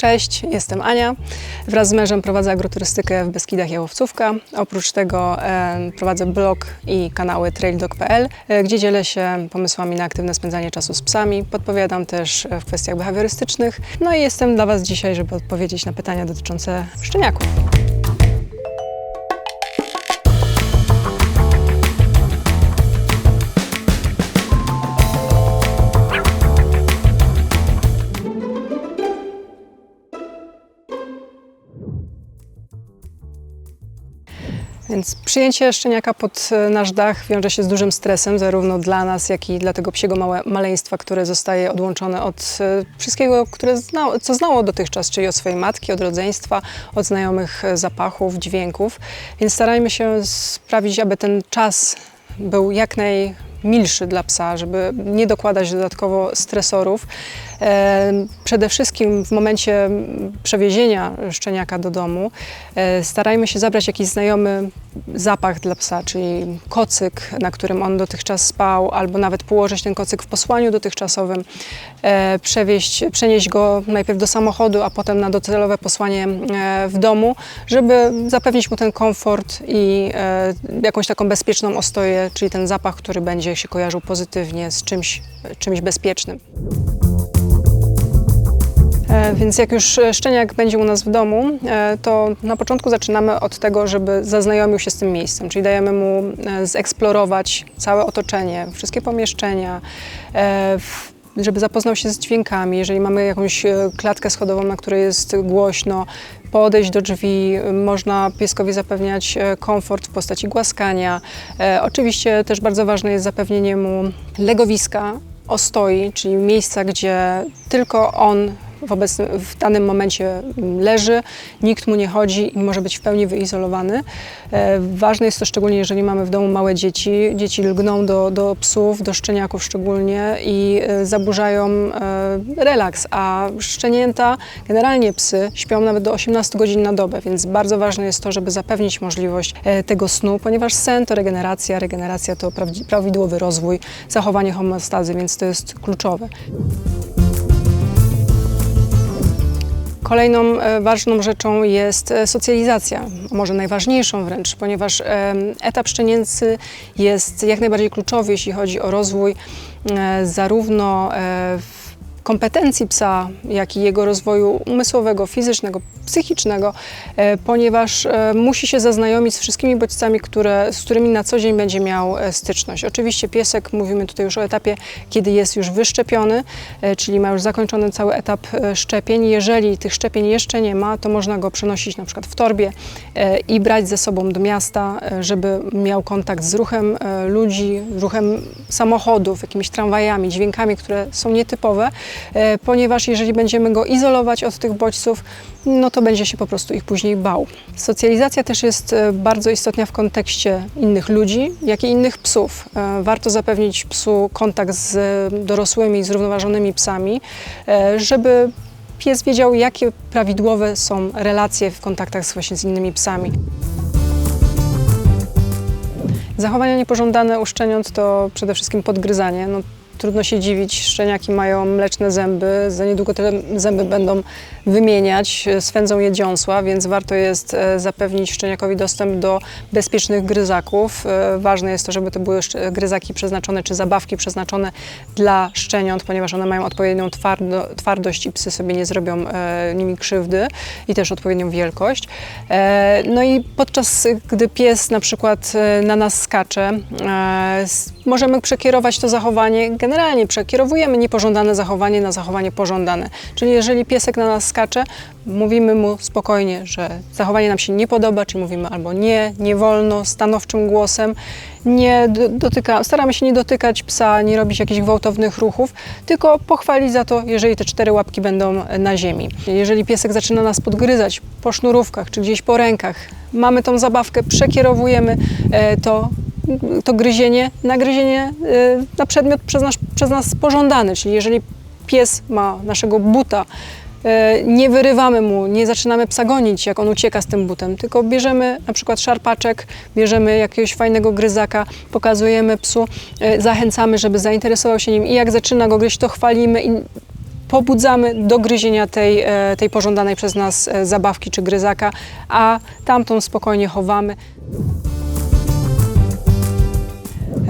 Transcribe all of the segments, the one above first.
Cześć, jestem Ania. Wraz z mężem prowadzę agroturystykę w Beskidach Jałowcówka. Oprócz tego prowadzę blog i kanały traildog.pl, e, gdzie dzielę się pomysłami na aktywne spędzanie czasu z psami. Podpowiadam też e, w kwestiach behawiorystycznych. No i jestem dla Was dzisiaj, żeby odpowiedzieć na pytania dotyczące szczeniaków. Więc przyjęcie szczeniaka pod e, nasz dach wiąże się z dużym stresem, zarówno dla nas, jak i dla tego psiego małe, maleństwa, które zostaje odłączone od e, wszystkiego, które znało, co znało dotychczas, czyli od swojej matki, od rodzeństwa, od znajomych e, zapachów, dźwięków. Więc starajmy się sprawić, aby ten czas był jak najmilszy dla psa, żeby nie dokładać dodatkowo stresorów. Przede wszystkim w momencie przewiezienia szczeniaka do domu e, starajmy się zabrać jakiś znajomy zapach dla psa, czyli kocyk, na którym on dotychczas spał, albo nawet położyć ten kocyk w posłaniu dotychczasowym, e, przewieźć, przenieść go najpierw do samochodu, a potem na docelowe posłanie e, w domu, żeby zapewnić mu ten komfort i jakąś taką bezpieczną ostoję, czyli ten zapach, który będzie się kojarzył pozytywnie z czymś, czymś bezpiecznym. E, Więc jak już e, szczeniak będzie u nas w domu, e, to na początku zaczynamy od tego, żeby zaznajomił się z tym miejscem, czyli dajemy mu zeksplorować całe otoczenie, wszystkie pomieszczenia, żeby zapoznał się z dźwiękami. Jeżeli mamy jakąś klatkę schodową, na której jest głośno, podejść do drzwi, można pieskowi zapewniać komfort w postaci głaskania. Oczywiście też bardzo ważne jest zapewnienie mu legowiska, ostoi, czyli miejsca, gdzie tylko on w, danym momencie leży, nikt mu nie chodzi i może być w pełni wyizolowany. E, Ważne jest to szczególnie, jeżeli mamy w domu małe dzieci. Dzieci lgną do, do psów, do szczeniaków szczególnie i e, zaburzają e, relaks, a szczenięta, generalnie psy, śpią nawet do 18 godzin na dobę, więc bardzo ważne jest to, żeby zapewnić możliwość tego snu, ponieważ sen to regeneracja, regeneracja to prawidłowy rozwój, zachowanie homeostazy, więc to jest kluczowe. Kolejną e, ważną rzeczą jest e, socjalizacja, może najważniejszą wręcz, ponieważ em, etap szczenięcy jest jak najbardziej kluczowy, jeśli chodzi o rozwój e, zarówno e, w kompetencji psa, jak i jego rozwoju umysłowego, fizycznego, psychicznego, e, ponieważ e, musi się zaznajomić z wszystkimi bodźcami, które, z którymi na co dzień będzie miał e, styczność. Oczywiście piesek, mówimy tutaj już o etapie, kiedy jest już wyszczepiony, czyli ma już zakończony cały etap szczepień. Jeżeli tych szczepień jeszcze nie ma, to można go przenosić na przykład w torbie i brać ze sobą do miasta, żeby miał kontakt z ruchem ludzi, ruchem samochodów, jakimiś tramwajami, dźwiękami, które są nietypowe, ponieważ jeżeli będziemy go izolować od tych bodźców, no to będzie się po prostu ich później bał. Socjalizacja też jest e, bardzo istotna w kontekście innych ludzi, jak i innych psów. E, Warto zapewnić psu kontakt z e, dorosłymi, zrównoważonymi psami, e, żeby pies wiedział, jakie prawidłowe są relacje w kontaktach właśnie z innymi psami. Zachowania niepożądane u szczeniąt to przede wszystkim podgryzanie. No, trudno się dziwić, szczeniaki mają mleczne zęby, za niedługo te zęby będą wymieniać, swędzą je dziąsła, więc warto jest e, zapewnić szczeniakowi dostęp do bezpiecznych gryzaków. E, Ważne jest to, żeby to były gryzaki przeznaczone, czy zabawki przeznaczone dla szczeniąt, ponieważ one mają odpowiednią twardo, twardość i psy sobie nie zrobią e, nimi krzywdy i też odpowiednią wielkość. E, no i podczas gdy pies na przykład e, na nas skacze, e, możemy przekierować to zachowanie, generalnie przekierowujemy niepożądane zachowanie na zachowanie pożądane. Czyli jeżeli piesek na nas skacze, mówimy mu spokojnie, że zachowanie nam się nie podoba, czyli mówimy albo nie, nie wolno, stanowczym głosem, nie do- dotyka, staramy się nie dotykać psa, nie robić jakichś gwałtownych ruchów, tylko pochwalić za to, jeżeli te cztery łapki będą na ziemi. Jeżeli piesek zaczyna nas podgryzać po sznurówkach czy gdzieś po rękach, mamy tą zabawkę, przekierowujemy e, to to gryzienie na gryzienie y, na przedmiot przez nas, przez nas pożądany. Czyli jeżeli pies ma naszego buta, y, nie wyrywamy mu, nie zaczynamy psa gonić, jak on ucieka z tym butem, tylko bierzemy na przykład szarpaczek, bierzemy jakiegoś fajnego gryzaka, pokazujemy psu, y, zachęcamy, żeby zainteresował się nim i jak zaczyna go gryźć, to chwalimy i pobudzamy do gryzienia tej, tej pożądanej przez nas zabawki czy gryzaka, a tamtą spokojnie chowamy.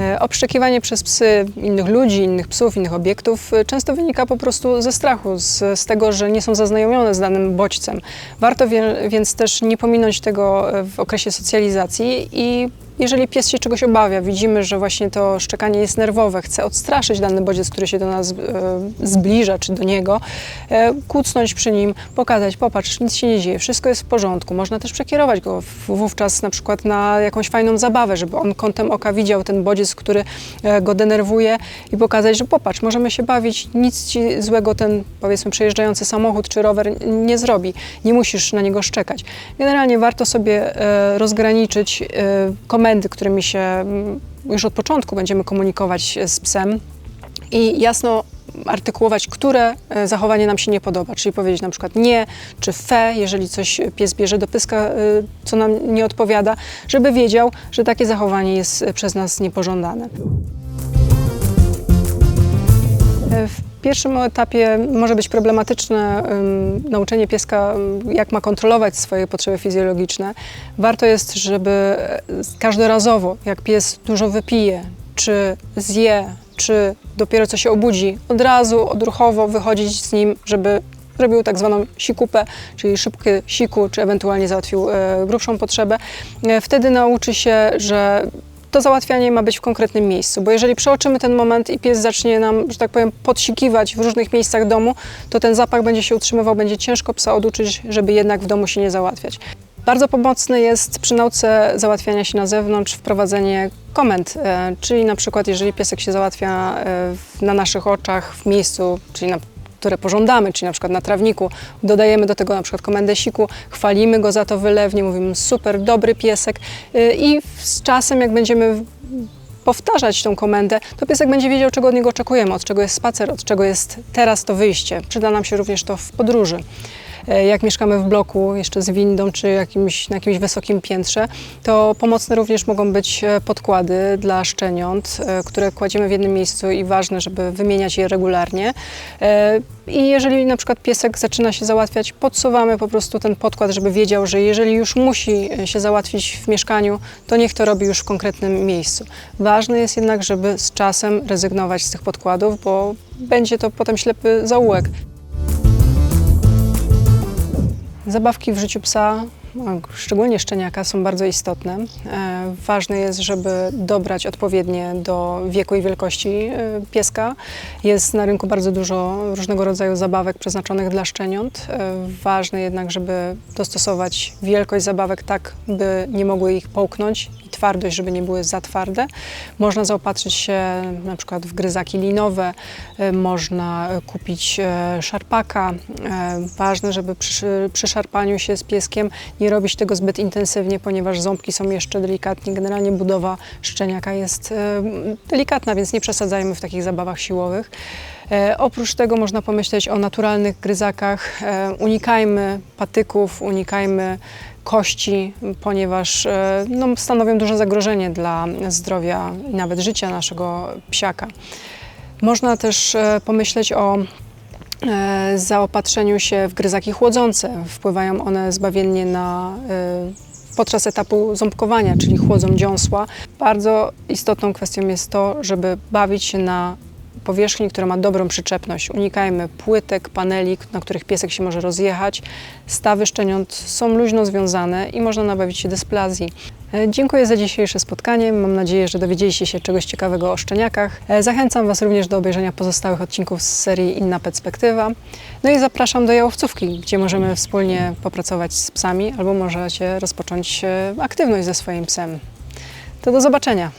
E, Obszczekiwanie przez psy innych ludzi, innych psów, innych obiektów e, często wynika po prostu ze strachu, z, z tego, że nie są zaznajomione z danym bodźcem. Warto wie, więc też nie pominąć tego e, w okresie socjalizacji i jeżeli pies się czegoś obawia, widzimy, że właśnie to szczekanie jest nerwowe, chce odstraszyć dany bodziec, który się do nas e, zbliża, czy do niego, e, kucnąć przy nim, pokazać, popatrz, nic się nie dzieje, wszystko jest w porządku. Można też przekierować go wówczas na przykład na jakąś fajną zabawę, żeby on kątem oka widział ten bodziec, który e, go denerwuje i pokazać, że popatrz, możemy się bawić, nic ci złego ten powiedzmy przejeżdżający samochód czy rower nie zrobi, nie musisz na niego szczekać. Generalnie warto sobie e, rozgraniczyć e, komendy, którymi się mm, już od początku będziemy komunikować z psem i jasno artykułować, które e, zachowanie nam się nie podoba, czyli powiedzieć na przykład nie czy fe, jeżeli coś pies bierze do pyska, e, co nam nie odpowiada, żeby wiedział, że takie zachowanie jest e, przez nas niepożądane. W pierwszym etapie może być problematyczne ym, nauczenie pieska, jak ma kontrolować swoje potrzeby fizjologiczne. Warto jest, żeby e, każdorazowo, jak pies dużo wypije, czy zje, czy dopiero co się obudzi, od razu odruchowo wychodzić z nim, żeby zrobił tak zwaną sikupę, czyli szybkie siku, czy ewentualnie załatwił e, grubszą potrzebę. E, wtedy nauczy się, że to załatwianie ma być w konkretnym miejscu, bo jeżeli przeoczymy ten moment i pies zacznie nam, że tak powiem, podsikiwać w różnych miejscach domu, to ten zapach będzie się utrzymywał, będzie ciężko psa oduczyć, żeby jednak w domu się nie załatwiać. Bardzo pomocne jest przy nauce załatwiania się na zewnątrz wprowadzenie komend, e, czyli na przykład jeżeli piesek się załatwia e, na naszych oczach w miejscu, czyli na które pożądamy, czyli na przykład na trawniku, dodajemy do tego na przykład komendę siku, chwalimy go za to wylewnie, mówimy super, dobry piesek y, i z czasem jak będziemy powtarzać tą komendę, to piesek będzie wiedział, czego od niego oczekujemy, od czego jest spacer, od czego jest teraz to wyjście. Przyda nam się również to w podróży. E, Jak mieszkamy w bloku, jeszcze z windą, czy jakimś, na jakimś wysokim piętrze, to pomocne również mogą być e, podkłady dla szczeniąt, e, które kładziemy w jednym miejscu i ważne, żeby wymieniać je regularnie. I jeżeli na przykład piesek zaczyna się załatwiać, podsuwamy po prostu ten podkład, żeby wiedział, że jeżeli już musi się załatwić w mieszkaniu, to niech to robi już w konkretnym miejscu. Ważne jest jednak, żeby z czasem rezygnować z tych podkładów, bo będzie to potem ślepy zaułek. Zabawki w życiu psa, a szczególnie szczeniaka, są bardzo istotne. Ważne jest, żeby dobrać odpowiednie do wieku i wielkości e, pieska. Jest na rynku bardzo dużo różnego rodzaju zabawek przeznaczonych dla szczeniąt. E, Ważne jednak, żeby dostosować wielkość zabawek tak, by nie mogły ich połknąć i twardość, żeby nie były za twarde. Można zaopatrzyć się na przykład w gryzaki linowe, e, można kupić szarpaka. Ważne, żeby przy, przy szarpaniu się z pieskiem nie robić tego zbyt intensywnie, ponieważ ząbki są jeszcze delikatnie. Generalnie budowa szczeniaka jest delikatna, więc nie przesadzajmy w takich zabawach siłowych. E, oprócz tego można pomyśleć o naturalnych gryzakach. E, unikajmy patyków, unikajmy kości, ponieważ e, no, stanowią duże zagrożenie dla zdrowia i nawet życia naszego psiaka. Można też pomyśleć o zaopatrzeniu się w gryzaki chłodzące. Wpływają one zbawiennie na podczas etapu ząbkowania, czyli chłodzą dziąsła. Bardzo istotną kwestią jest to, żeby bawić się na powierzchni, która ma dobrą przyczepność. Unikajmy płytek, paneli, na których piesek się może rozjechać. Stawy szczeniąt są luźno związane i można nabawić się dysplazji. E, Dziękuję za dzisiejsze spotkanie. Mam nadzieję, że dowiedzieliście się czegoś ciekawego o szczeniakach. E, Zachęcam Was również do obejrzenia pozostałych odcinków z serii Inna Perspektywa. No i zapraszam do Jałowcówki, gdzie możemy wspólnie popracować z psami albo możecie rozpocząć e, aktywność ze swoim psem. To do zobaczenia.